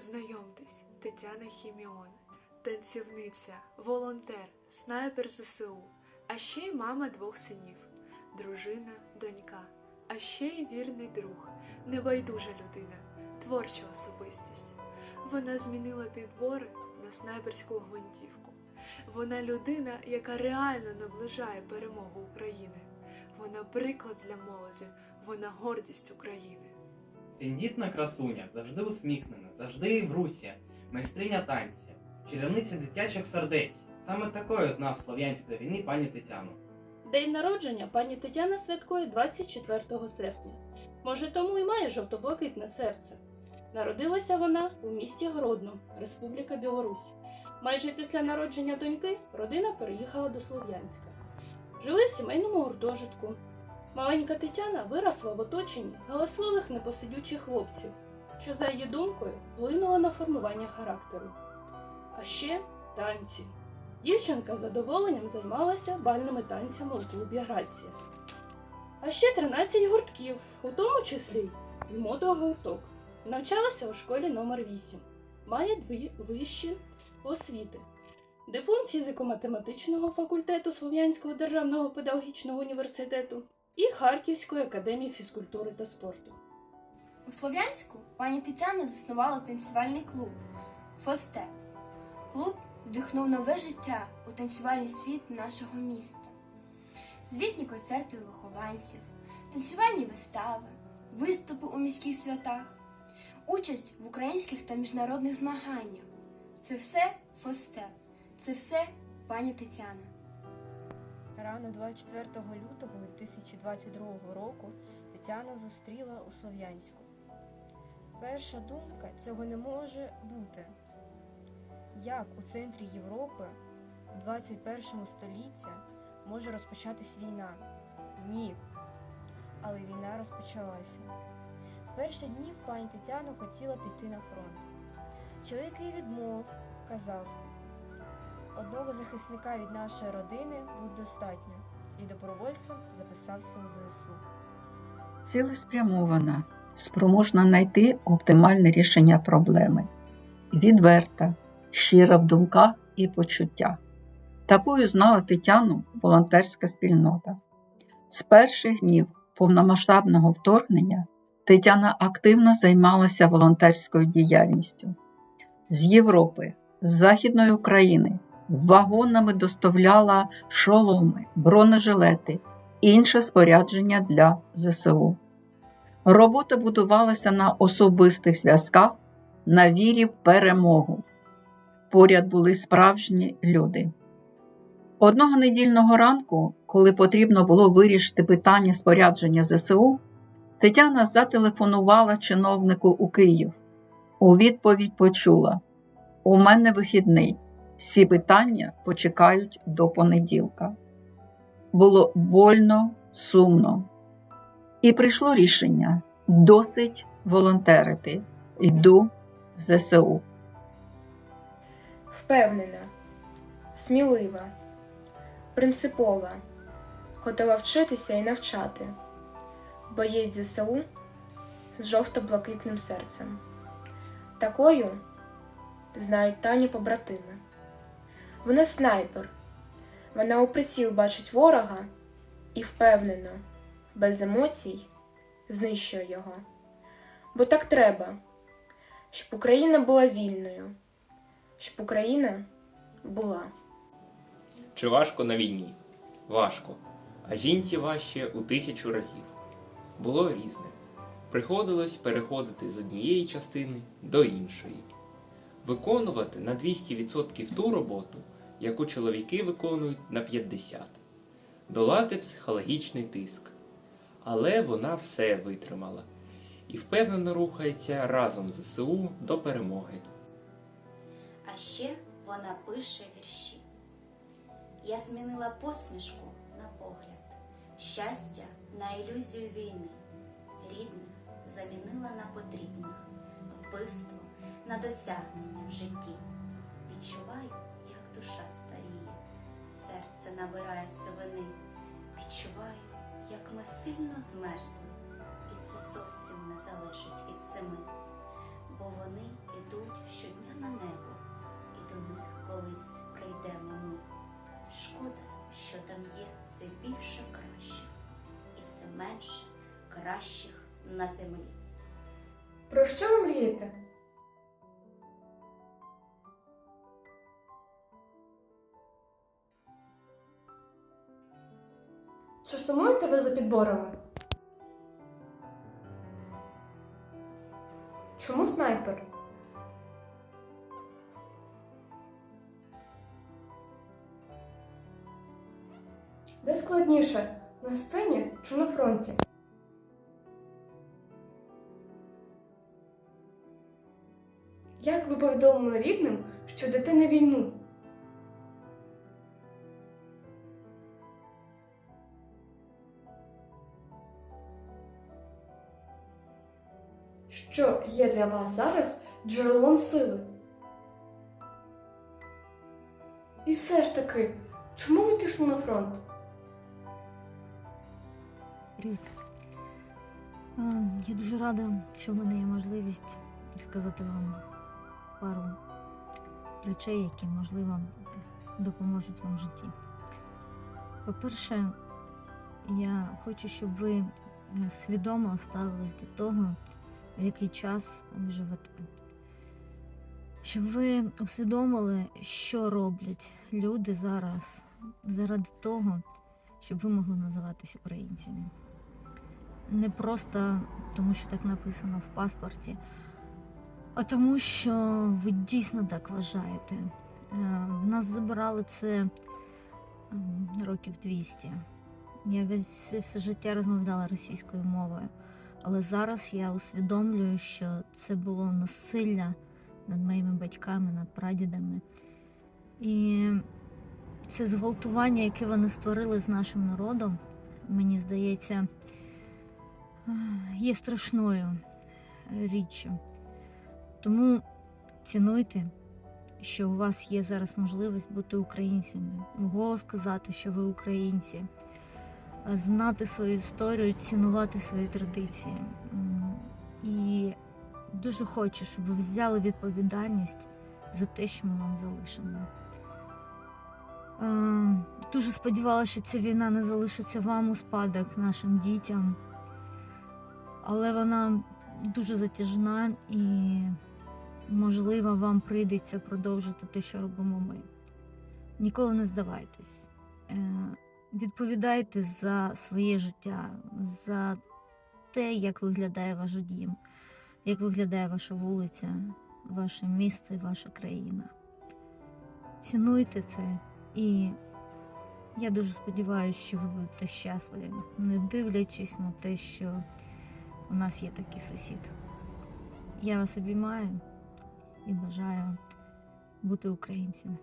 Знайомтесь, Тетяна Хіміон, танцівниця, волонтер, снайпер ЗСУ, а ще й мама двох синів, дружина, донька, а ще й вірний друг, небайдужа людина, творча особистість. Вона змінила підбори на снайперську гвинтівку. Вона людина, яка реально наближає перемогу України. Вона приклад для молоді, вона гордість України. Тендітна красуня, завжди усміхнена, завжди в русі, майстриня танців, чарівниця дитячих сердець. Саме такою знав Слов'янськ до війни пані Тетяну. День народження пані Тетяна святкує 24 серпня. Може, тому і має жовто-блакитне серце. Народилася вона у місті Гродно, Республіка Білорусь. Майже після народження доньки родина переїхала до Слов'янська. Жили в сімейному гуртожитку. Маленька Тетяна виросла в оточенні галасливих непосидючих хлопців, що, за її думкою, вплинуло на формування характеру. А ще танці. Дівчинка з задоволенням займалася бальними танцями у клубі Грація. А ще 13 гуртків, у тому числі й модогурток. Навчалася у школі номер 8 Має дві вищі освіти. Диплом фізико-математичного факультету Слов'янського державного педагогічного університету і Харківської академії фізкультури та спорту. У Слов'янську пані Тетяна заснувала танцювальний клуб Фосте. Клуб вдихнув нове життя у танцювальний світ нашого міста. Звітні концерти вихованців, танцювальні вистави, виступи у міських святах, участь в українських та міжнародних змаганнях. Це все Фосте, це все пані Тетяна. Рано 24 лютого 2022 року Тетяна зустріла у Слов'янську. Перша думка цього не може бути. Як у центрі Європи у 21 столітті може розпочатись війна? Ні. Але війна розпочалася. З перших днів пані Тетяна хотіла піти на фронт. Чоловік їй відмов, казав, одного захисника від нашої родини буде достатньо, і добровольцем записався у ЗСУ. цілеспрямована, спроможна знайти оптимальне рішення проблеми, відверта, щира в думках і почуттях. Такою знала Тетяну волонтерська спільнота. З перших днів повномасштабного вторгнення Тетяна активно займалася волонтерською діяльністю. З Європи, з Західної України вагонами доставляла шоломи, бронежилети, інше спорядження для ЗСУ. Робота будувалася на особистих зв'язках, на вірі в перемогу. Поряд були справжні люди. Одного недільного ранку, коли потрібно було вирішити питання спорядження ЗСУ, Тетяна зателефонувала чиновнику у Київ. У відповідь почула: У мене вихідний. Всі питання почекають до понеділка. Було больно, сумно. І прийшло рішення: досить волонтерити. Йду в ЗСУ. Впевнена, смілива, принципова, готова вчитися і навчати. Боєць ЗСУ з жовто-блакитним серцем. Такою знають Тані побратими. Вона снайпер. Вона у приціл бачить ворога і впевнено, без емоцій знищує його. Бо так треба, щоб Україна була вільною, щоб Україна була. Чи важко на війні? Важко. А жінці важче у тисячу разів. Було різне. Приходилось переходити з однієї частини до іншої. Виконувати на 200% ту роботу, яку чоловіки виконують на 50%. Долати психологічний тиск. Але вона все витримала і впевнено рухається разом з ЗСУ до перемоги. А ще вона пише вірші. Я змінила посмішку на погляд, щастя на ілюзію війни, рідних замінила на потрібних, вбивство на досягнення в житті. Відчуваю, душа старіє, серце набирає сивини. Відчуваю, як ми сильно змерзли, і це зовсім не залежить від зими, бо вони і йдуть щодня на небо, і до них колись прийдемо ми. Шкода, що там є все більше кращих, і все менше кращих на землі. Про що ви мрієте? Чи сумують тебе за підборами? Чому снайпер? Де складніше? На сцені чи на фронті? Як ви повідомили рідним, що йдете на війну? Що є для вас зараз джерелом сили? І все ж таки, чому ви пішли на фронт? Привіт. Я дуже рада, що в мене є можливість сказати вам пару речей, які, можливо, допоможуть вам в житті. По-перше, я хочу, щоб ви е, свідомо ставились до того, який час ви живете. Щоб ви усвідомили, що роблять люди зараз заради того, щоб ви могли називатись українцями. Не просто тому, що так написано в паспорті, а тому, що ви дійсно так вважаєте. Е, В нас забирали це років 200. Я весь все життя розмовляла російською мовою, але зараз я усвідомлюю, що це було насилля над моїми батьками, над прадідами. І це зґвалтування, яке вони створили з нашим народом, мені здається, є страшною річчю. Тому цінуйте, що у вас є зараз можливість бути українцями, вголос сказати, що ви українці, знати свою історію, цінувати свої традиції. І дуже хочу, щоб ви взяли відповідальність за те, що ми вам залишимо. Е, Дуже сподівалася, що ця війна не залишиться вам у спадок нашим дітям, але вона дуже затяжна і, можливо, вам прийдеться продовжити те, що робимо ми. Ніколи не здавайтесь. Відповідайте за своє життя, за те, як виглядає ваш дім, як виглядає ваша вулиця, ваше місце, ваша країна. Цінуйте це і я дуже сподіваюся, що ви будете щасливі, не дивлячись на те, що у нас є такий сусід. Я вас обіймаю і бажаю бути українцями.